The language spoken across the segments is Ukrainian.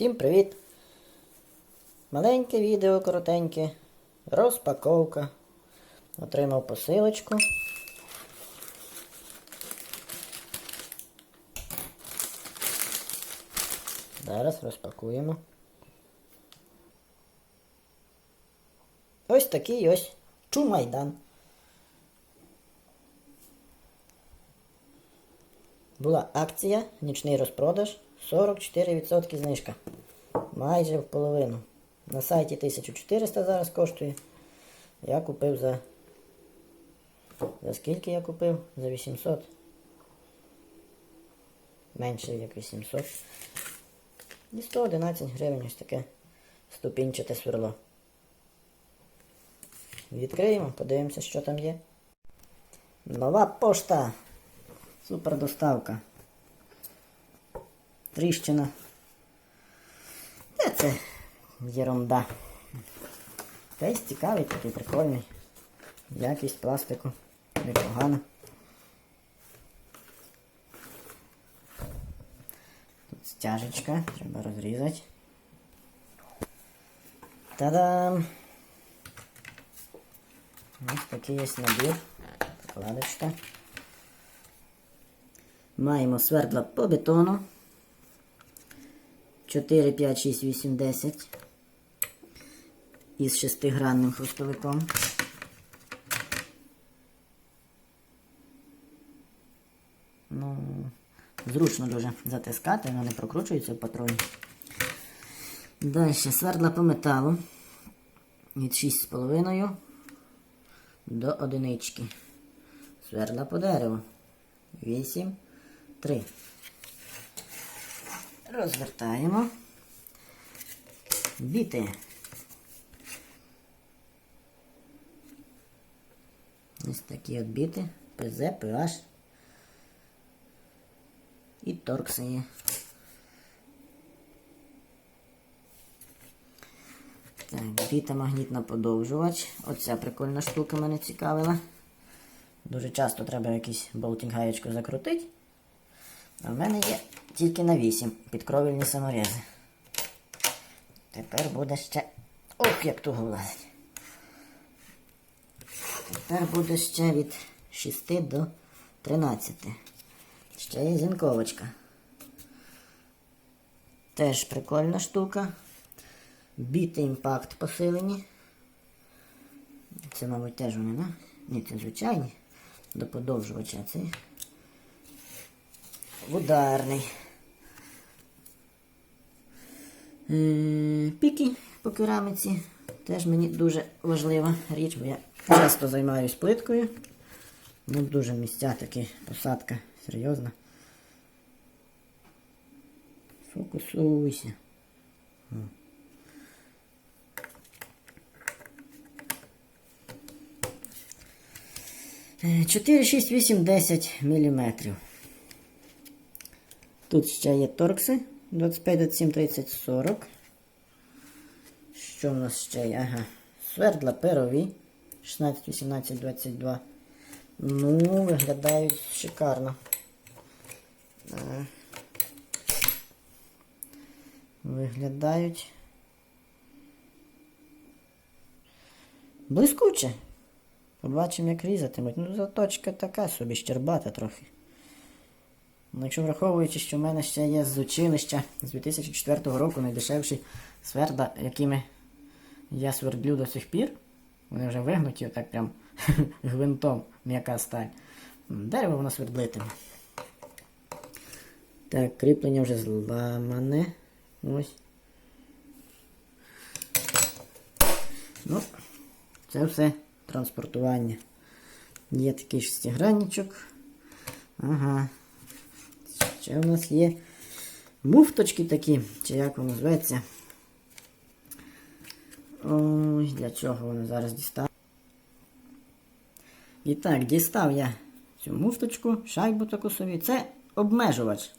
Всім привіт! Маленьке відео коротеньке. Розпаковка. Отримав посилочку. Зараз розпакуємо. Ось такий ось чумайдан. Була акція, нічний розпродаж, 44% знижка. Майже в половину. На сайті 1400 зараз коштує. Я купив за. За скільки я купив? За 800. Менше як 800. І 111 гривень ось таке ступінчате сверло. Відкриємо, подивимося, що там є. Нова пошта. Супер доставка. Тріщина. Та це єрунда. Кейс цікавий, такий прикольний. Якість пластику. Непогана. Тут стяжечка, треба розрізати. Та-дам! Ось такий є набір. Прикладочка. Маємо свердла по бетону. 4, 5, 6, 8, 10. Із шестигранним хвостовиком. Ну, зручно дуже затискати, воно не прокручується в патроні. Далі свердла по металу. Від 6,5 до одинички. Свердла по дереву. 8, 3. Розвертаємо. Біти. Ось такі от біти. ПЗ, PH. І торкси. Так, біта магнітна подовжувач. Оця прикольна штука мене цікавила. Дуже часто треба якийсь болтинг гаєчку закрутити. А в мене є тільки на 8 підкровільні саморези. Тепер буде ще... Ох, як туго влазить. Тепер буде ще від 6 до 13. Ще є зінковочка. Теж прикольна штука. Біти імпакт посилені. Це, мабуть, теж вони, да? Ні, це звичайні. До подовжувача цей. Ударний. Е, Піки по кераміці. Теж мені дуже важлива річ, бо я часто займаюсь плиткою. Ну, дуже місця такі, посадка серйозна. Фокусуйся. 4, 6, 8, 10 міліметрів. Тут ще є торкси 25, 27, 30, 40. Що в нас ще є? Ага. Свердла перові 16, 18, 22. Ну, виглядають шикарно. Е, Виглядають. Блискуче. Побачимо, як різатимуть. Ну, заточка така собі, щербата трохи. Ну, якщо враховуючи, що в мене ще є з училища з 2004 року найдешевші сверда, якими я свердлю до сих пір. Вони вже вигнуті, отак прям гвинтом м'яка сталь. Дерево воно свердлитиме. Так, кріплення вже зламане. Ось. Ну, це все транспортування. Є такий шестигранничок. Ага. Ще у нас є муфточки такі, чи як воно зветься. Ой, для чого воно зараз дістав? І так, дістав я цю муфточку, шайбу таку собі. Це обмежувач.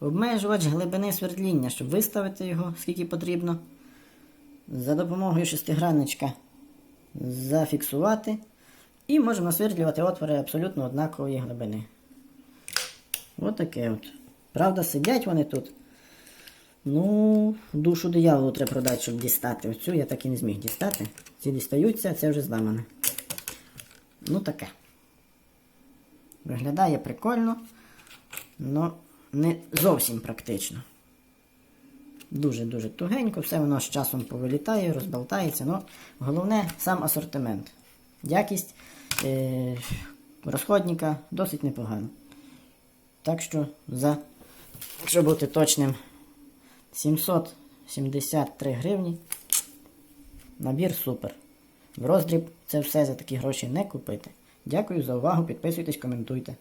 Обмежувач глибини свердління, щоб виставити його, скільки потрібно. За допомогою шестигранничка зафіксувати. І можемо насвердлювати отвори абсолютно однакової глибини. Отаке от. Правда, сидять вони тут Ну, душу дияволу треба продати, щоб дістати. Оцю я так і не зміг дістати. Ці дістаються, а це вже зламане. Ну таке. Виглядає прикольно, але не зовсім практично. Дуже-дуже тугенько, все воно з часом повилітає, розболтається. Ну, головне сам асортимент. Якість е- розходника досить непогана. Так що, за, якщо бути точним, 773 гривні. Набір супер. В роздріб це все за такі гроші не купити. Дякую за увагу, підписуйтесь, коментуйте.